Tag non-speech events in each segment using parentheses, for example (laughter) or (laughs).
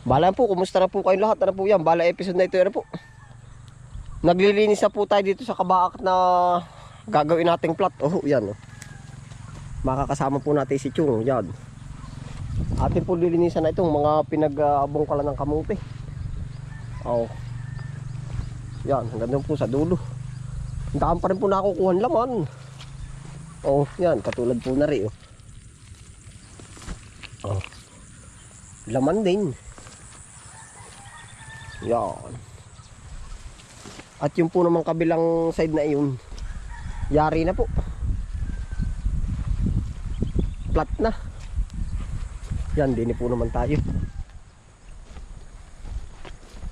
Bala po, kumusta na po kayong lahat? Ano po yan? Bala episode na ito, ano po? Naglilinis na po tayo dito sa kabaak na gagawin nating plot. Oh, yan oh. Makakasama po natin si Chung, yan. Atin po lilinisan na itong mga pinag-abongkalan ng kamuti. Oh. Yan, hanggang po sa dulo. Daan pa rin po nakukuha ng laman. Oh, yan, katulad po na rin oh. Oh. Laman din. Yan. At yung po naman kabilang side na yun, yari na po. Flat na. Yan, din po naman tayo.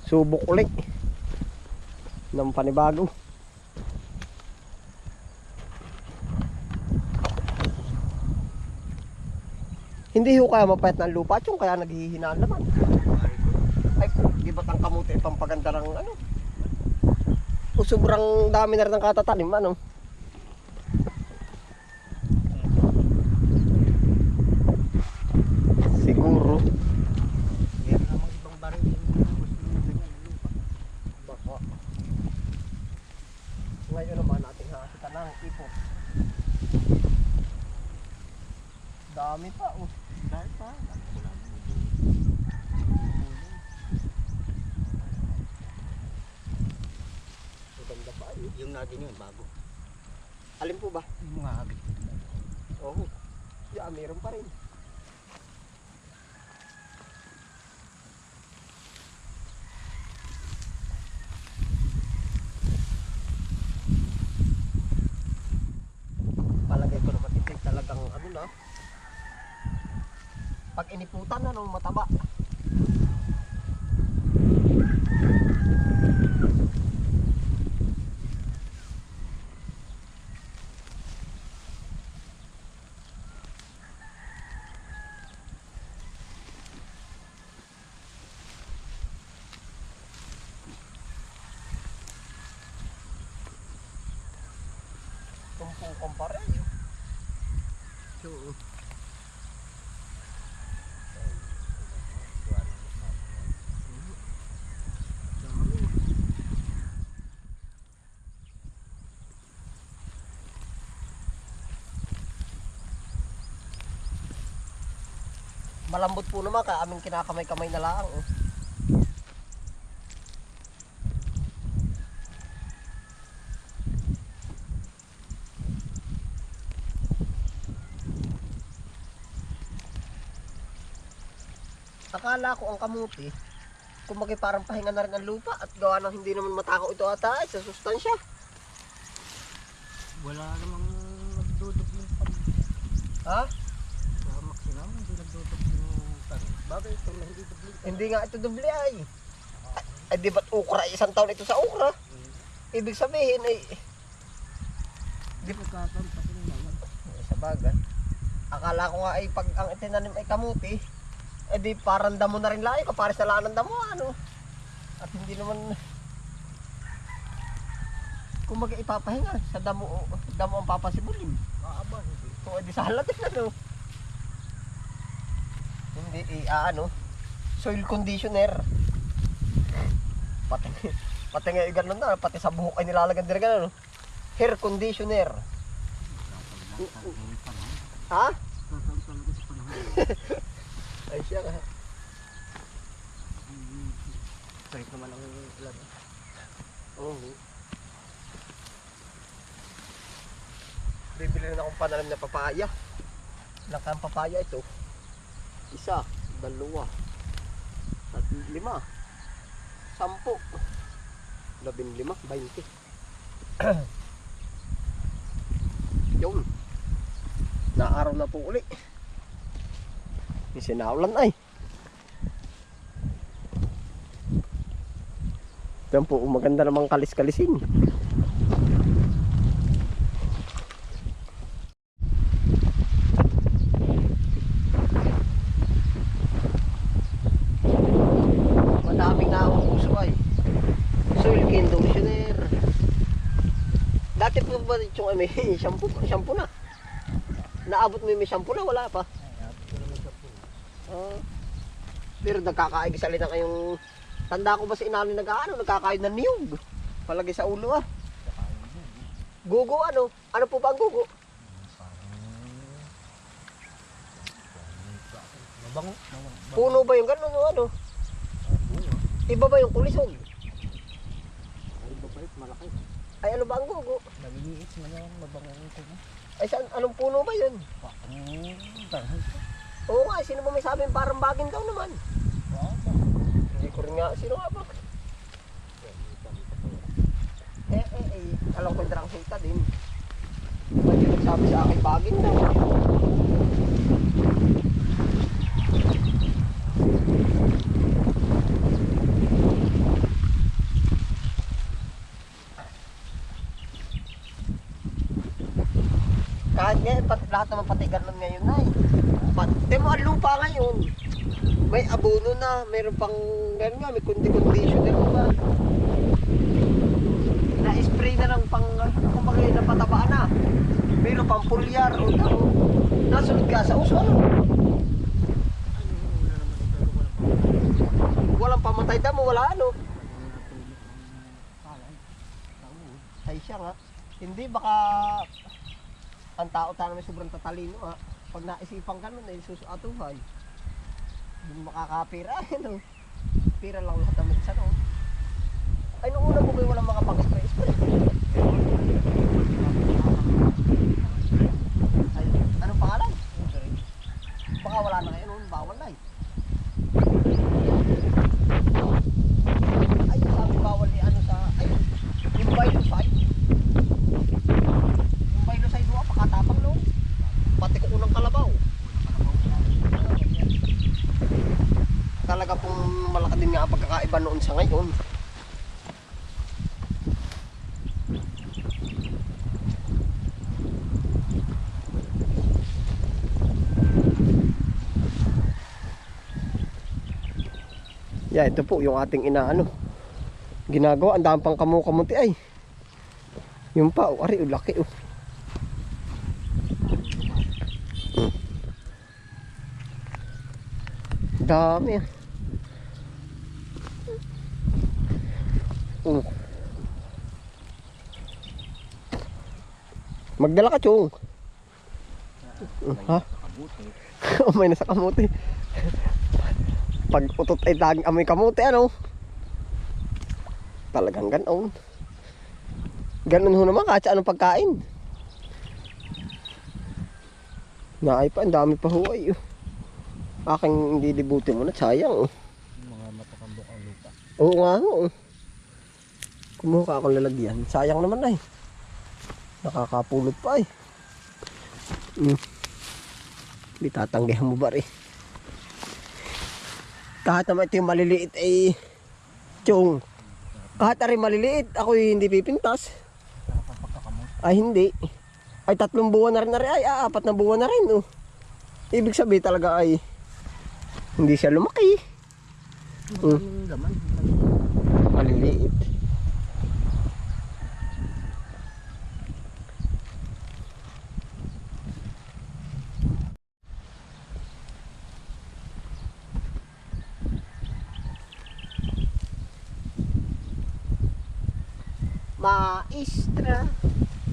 Subok ulit. Ng panibago. Hindi ho kaya mapayat ng lupa yung kaya naghihinaan naman. Di ba't ang kamuti ay pampaganda ng ano? O sobrang dami na rin ng katatanim, ano? Siguro. Ngayon naman ating hakita ng ipo. Dami pa, oh. Dahil pa, wala na Maganda pa, eh. Yung natin yun, bago. Alin po ba? Yung mga agad. Oo. Yeah, meron pa rin. Palagay ko naman ito talagang ano na. Pag iniputan na no, mataba. Tumpukong pa rin. So, malambot po naman ka aming kinakamay-kamay na lang. Oh. Akala ko ang kamuti, kumbaga parang pahinga na rin ang lupa at gawa ng hindi naman matakaw ito ata ay sa sustansya. Wala namang nagdudog yung pan. Ha? Sa maximum, hindi nagdudog yung pan. Bagay ito na hindi dubli. Hindi nga ito doble ay. Ay di ba't ukra? Isang taon ito sa ukra. Ibig sabihin ay, Di ko katan pati naman. sa bagay. Akala ko nga ay pag ang itinanim ay kamuti, eh di parang damo na rin layo, kapare sa laan ng damo ano. At hindi naman kumbaga ipapahinga sa damo damo ang papasibulin. Maaba, hindi. Kung edi sa halatin ano. Hindi i ah, ano, soil conditioner. Pati pati nga ganun na, pati sa buhok ay nilalagyan din ganun. Hair conditioner. Ha? (laughs) Ay siya ka. Kahit naman ang ilan. Oo. Bibili na akong pananim na papaya. Ilang papaya ito? Isa, dalawa, at lima, sampu, labing lima, bainte. (clears throat) Yun. Naaraw na po uli. Sinaulan ay. Yan po, maganda namang kalis-kalisin. Madaming nauuso ay. Soil conditioner. Dati po ba yung may (laughs) shampoo, shampoo na? Naabot mo yung may shampoo na, wala pa. Ay. Ah. Pero nagkakaig sa linang ngayong tanda ko ba si inano nag-ano, nagkakaig ng niyog. Palagi sa ulo ah. Gugo ano? Ano po ba ang gugo? Mabango. Puno ba yung gano'n o ano? Iba ba yung kulisog? Ay, malaki. Ay ano ba ang gugo? Naliliit na yan, mabango ang ko. Ay saan, anong puno ba yun? Ko. Oo nga, sino ba may sabing parang bagin daw naman? Wow. Hindi ko rin nga, sino nga ba? Eh, eh, eh, alam ko yung drang sita din. Ba't yung nagsabi sa akin, bagin daw. Kahit ngayon, pati, lahat naman pati ganun ngayon ay. Pati mo ang lupa ngayon. May abono na, meron pang, meron nga, may kundi-conditioner pa. Na-spray na lang pang, kung bagay na patabaan na. Meron pang pulyar o tao. Nasunod ka sa uso, ano? Walang pamatay damo, wala ano. Ay siya nga. Hindi, baka ang tao tayo may sobrang tatalino ha. Pag naisipan ka nun, ay susatuhan. Hindi mo makakapira, (laughs) ano. Pira lang lahat ng minsan, oh. Ay, nung una mo kayo walang makapag-spray-spray. Ay, anong pangalan? Baka wala na ngayon, oh. bawal na eh. Ay, sabi bawal ni ano sa, ay, yung biocide. Yung biocide mo, pakatapang no. Pati ko unang kalabaw. Talaga pong malaki din nga ang pagkakaiba noon sa. Yeah, ito po yung ating inaano. Ginagawa, ang dami pang kamu-kamuti ay. Yung pa, oh, ari, oh, laki oh. Hmm. Dami ah. Oh. Magdala ka, Chong. Ha? (laughs) Oh, may nasa kamuti. Pag utot ay daging amoy kamuti, ano? Talagang ganon. Ganon ho naman, kahit anong pagkain. Naay pa, ang dami pa ho ay. oh. Aking dilibutin mo na, sayang. oh. Mga matakambok ang lupa. Oo nga ho. Kumuha akong lalagyan. Sayang naman ay. Nakakapulot pa ay. Mm. Di tatanggihan mo ba rin? Kahit naman ito yung maliliit ay Chong. Kahit ari maliliit, ako hindi pipintas. Ay hindi. Ay tatlong buwan na rin na rin. Ay ah, apat na buwan na rin. Oh. Ibig sabihin talaga ay hindi siya lumaki. Mm. Laman. Maliliit. Maestra,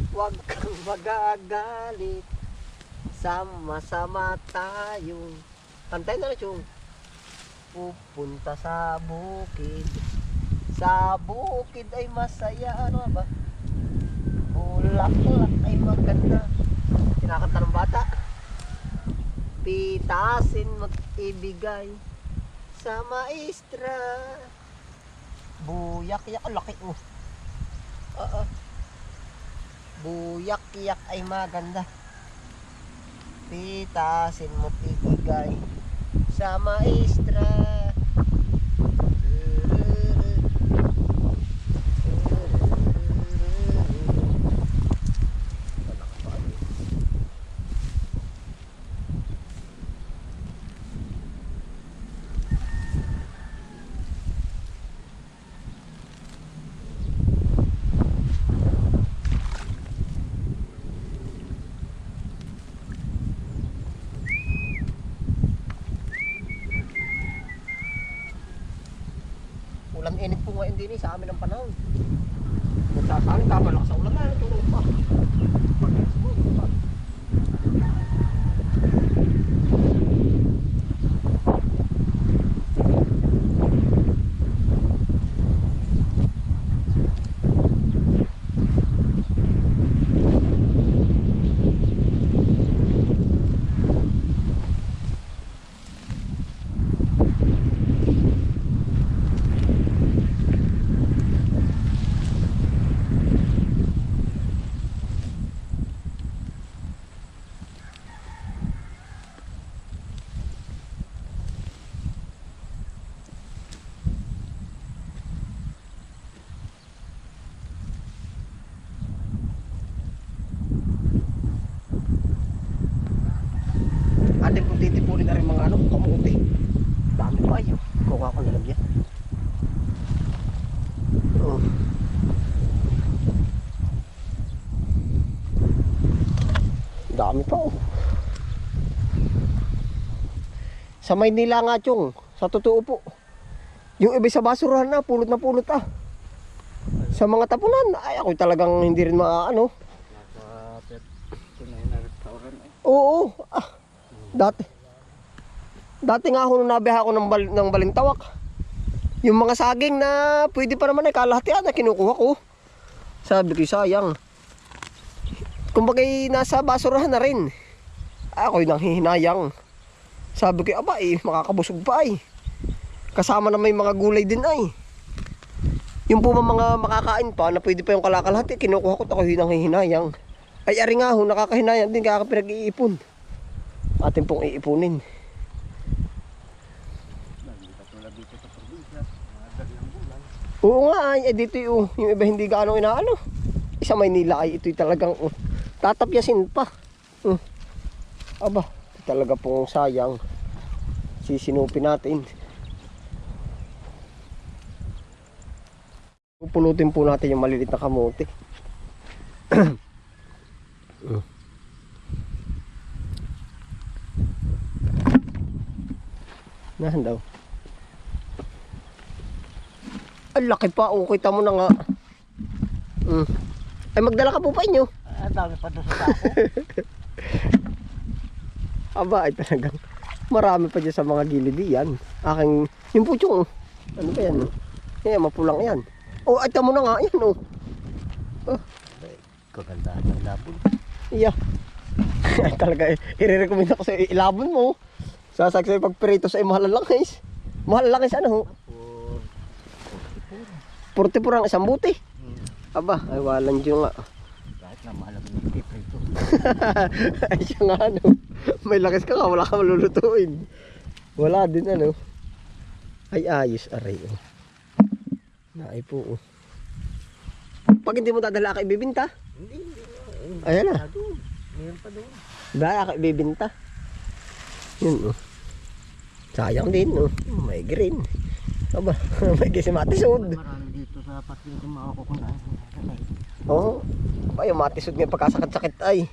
huwag kang magagalit. Sama-sama tayo. Kantay na na, Chong. Pupunta sa bukid. Sa bukid ay masaya. Ano ba? Bulaklak ay maganda. Kinakanta ng bata. Pitasin mag-ibigay sa maestra. Buyak-yak. Laki oh. Oo. Buyak-yak ay maganda. Pitasin mo ibigay sa maestra. Ngayon din eh, sa amin ang panahon. Nagsasaling ka malakas sa ulan na, tulog pa. Atin kung titipunin na rin mga ano, kamuti. Dami pa yun. Kuha ko nalagyan. Oh. Dami pa oh. Sa Maynila nga chong, sa totoo po. Yung iba sa basurahan na, pulot na pulot ah. Sa mga tapunan, ay ako talagang hindi rin eh. Oo. Ah, dati. Dati nga ako nung nabiha ako ng, bal, ng balintawak. Yung mga saging na pwede pa naman ay kalahatian na kinukuha ko. Sabi ko sayang. Kumbaga nasa basurahan na rin. Ako'y nang hihinayang. Sabi ko, aba eh, makakabusog pa ay. Kasama na may mga gulay din ay. Yung po mga makakain pa na pwede pa yung kalakalhati, kinukuha ko nang hihinayang. Ay, ari nga ho, nakakahinayang din kaya pinag-iipon. Atin pong iipunin. Oo nga ay, eh, dito yung, yung iba hindi gaano inaano. Isa Maynila ay ito'y talagang uh, tatapyasin pa. Uh. Aba, talaga pong sayang. Sisinupin natin. Pupulutin po natin yung malilit na kamote. (clears throat) Nahan daw. Ang laki pa, oh, kita mo na nga. Mm. Ay, magdala ka po pa inyo. Ah, dami pa doon sa tako. (laughs) Aba, ay talagang marami pa dyan sa mga gilid yan. Aking, yung putyong, oh. ano ba yan? Oh? Yan, mapulang yan. Oh, ay tamo na nga, yan oh. Kagandahan ng labon. Iya. (laughs) talaga, eh, i-recommend ako sa ilabon mo. Sasagsay pag prito sa mahal lang guys. Mahal lang guys, ano ho? For 44 ang isang buti. Aba, ay walang dyan nga. kahit na mahal ang. (laughs) ay siya nga ano. May lakas ka nga, wala ka malulutuin. Wala din ano. Ay ayos aray oh. Naay po oh. Pag hindi mo dadala ka ibibinta. Hindi. Ayan na. Meron pa doon. Daya ka ibibinta. Yun oh. Sayang din oh. May green. Aba, (laughs) may kisimatisod. Marami dito sa patin kung makakukunain. Oh. Ay, yung matisod nga pagkasakit-sakit ay.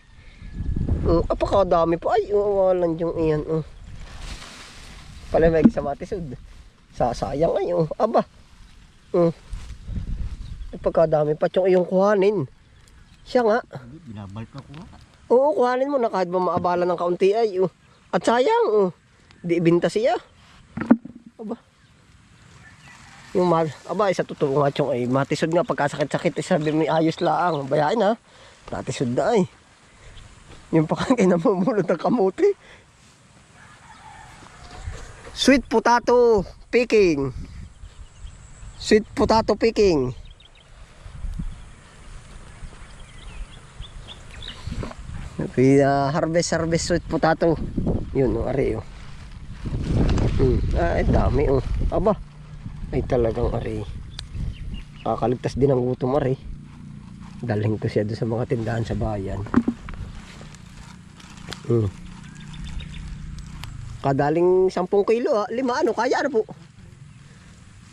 Uh, apakadami po. Ay, walang yung iyan. Uh. Pala may sa matisod. Sasayang ay. Uh. Aba. Uh. Ay, pagkadami pa yung iyong kuhanin. Siya nga. Binabalik ako nga. Oo, kuhanin mo na kahit ba maabala ng kaunti ay. Uh. At sayang. Uh. Di ibinta siya. Aba. Yung mal, aba, isa totoo nga chong ay matisod nga pagkasakit-sakit, eh, sabi may ayos lang. Bayain ha. Natisod na ay. Yung pakangay (laughs) na mamulot ng kamuti. Sweet potato picking. Sweet potato picking. Pina harvest harvest sweet potato. Yun oh, ari oh. Hmm. Ay, dami oh. Aba. Ay talagang ari. Kakaligtas din ang gutom ari. Dalhin ko siya doon sa mga tindahan sa bayan. Hmm. Kadaling 10 kilo ha. Lima ano, kaya ano po?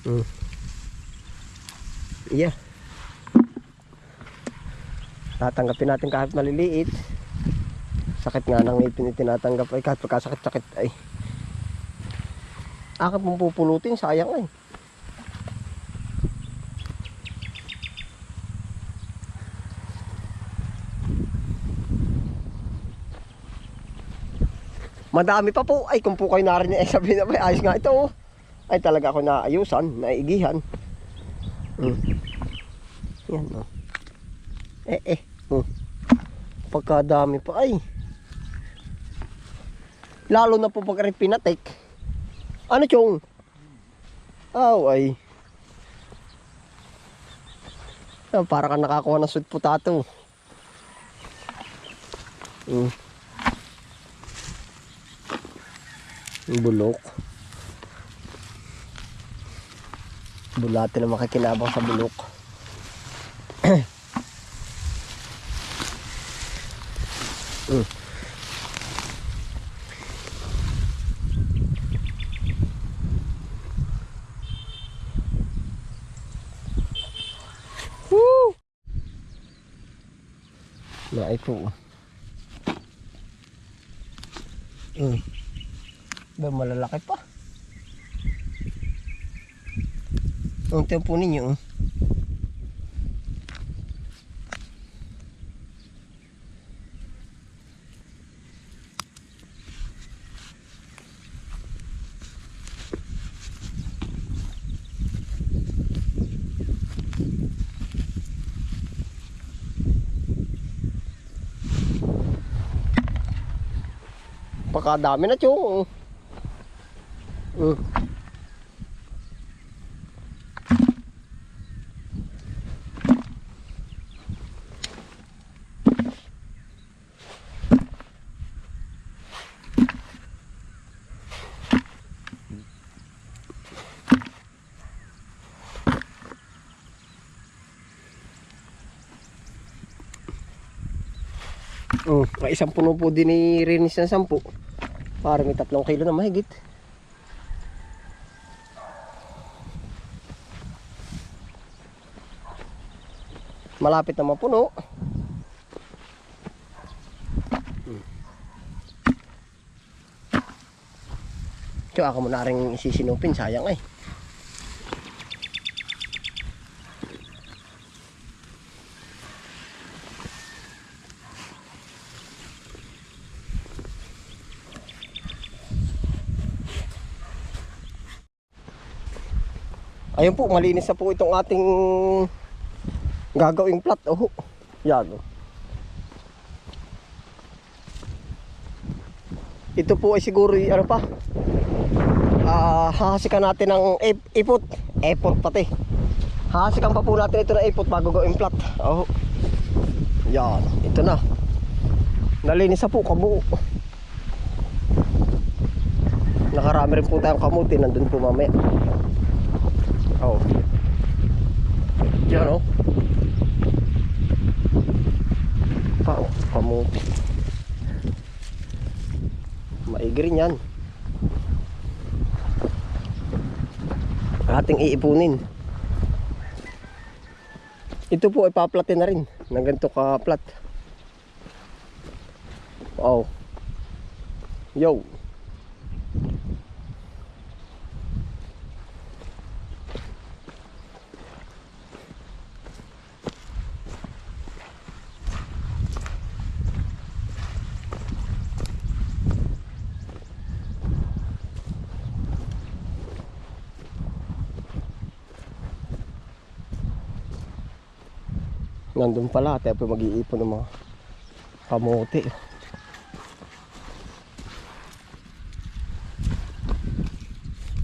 Hmm. Yeah. Tatanggapin natin kahit maliliit. Sakit nga ng ngipin tinatanggap ay kahit pagkasakit-sakit ay. Akin pong pupulutin, sayang ay. Madami pa po. Ay, kung po kayo narinig, ay sabihin na ba, ayos nga ito. oh. Ay, talaga ako naayusan, naigihan. Mm. Yan, oh. Eh, eh. Oh. Pagkadami pa, ay. Lalo na po pag rin. Ano, chong? Oh, ay. Ah, para ka nakakuha ng sweet potato. Mm. Yung bulok. Bulate na makikinabang sa bulok. (clears throat) mm. Woo! Naay po. Mm. Ba, malalaki pa. Ang tempo ninyo. oh. Pakadami na chong. Mm. Mm, may isang puno po din ni Rinis ng sampu. Para may tatlong kilo na mahigit. Malapit na mapuno. Tiyo, ako muna rin isisinupin. Sayang eh. Ayun po, malinis na po itong ating gagawing plat. Oh, yan. Ito po ay siguro ano pa. Ah, hahasikan natin ng ip- ipot. Epot pati. Hahasikan pa po natin ito ng ipot bago gawing plat. Oh. Yan, ito na. Nalinis na po kabuo. Nakarami rin po tayong kamuti nandun po mamaya. Oh. Yan oh. Pa oh, kamuti. Maigi rin yan. Ating iipunin. Ito po ay paplatin na rin. Ng ganito ka plat. Oh. Yo. Nandun pala, tayo po mag-iipon ng mga kamote.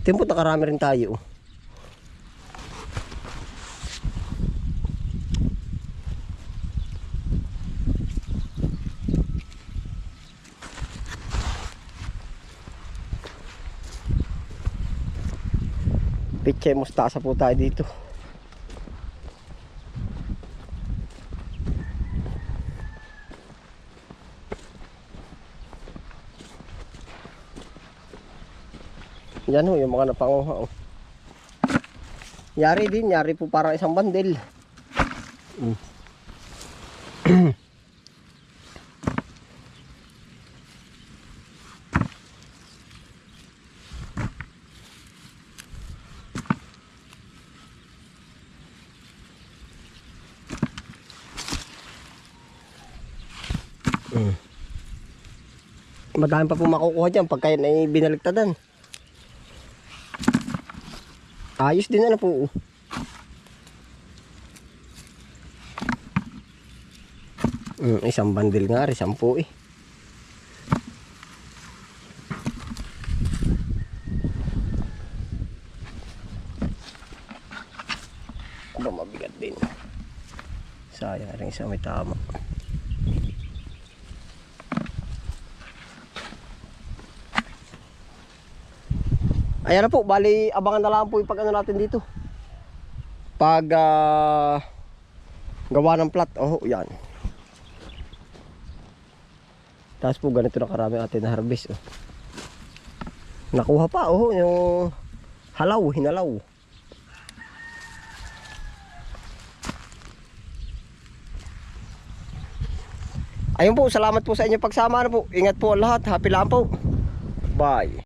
Tempo nakarami rin tayo. Pitche mustasa po tayo dito. Yan ho, yung mga napanguha. Oh. Yari din, yari po parang isang bandel. Mm. Mm. Madami pa po makukuha dyan pagka yan ay binaligtadan. Ayos din ano po. Mm, isang bandil nga rin, sampu eh. Aba, mabigat din. Sayang rin isa may tama. Ayan na po, bali abangan na lang po yung pag ano natin dito. Pag ah, gawa ng plat. Oh, yan. Tapos po ganito na karami atin na harvest. Oh. Nakuha pa, oh, yung halaw, hinalaw. Ayun po, salamat po sa inyong pagsama na po. Ingat po lahat. Happy lang po. Bye.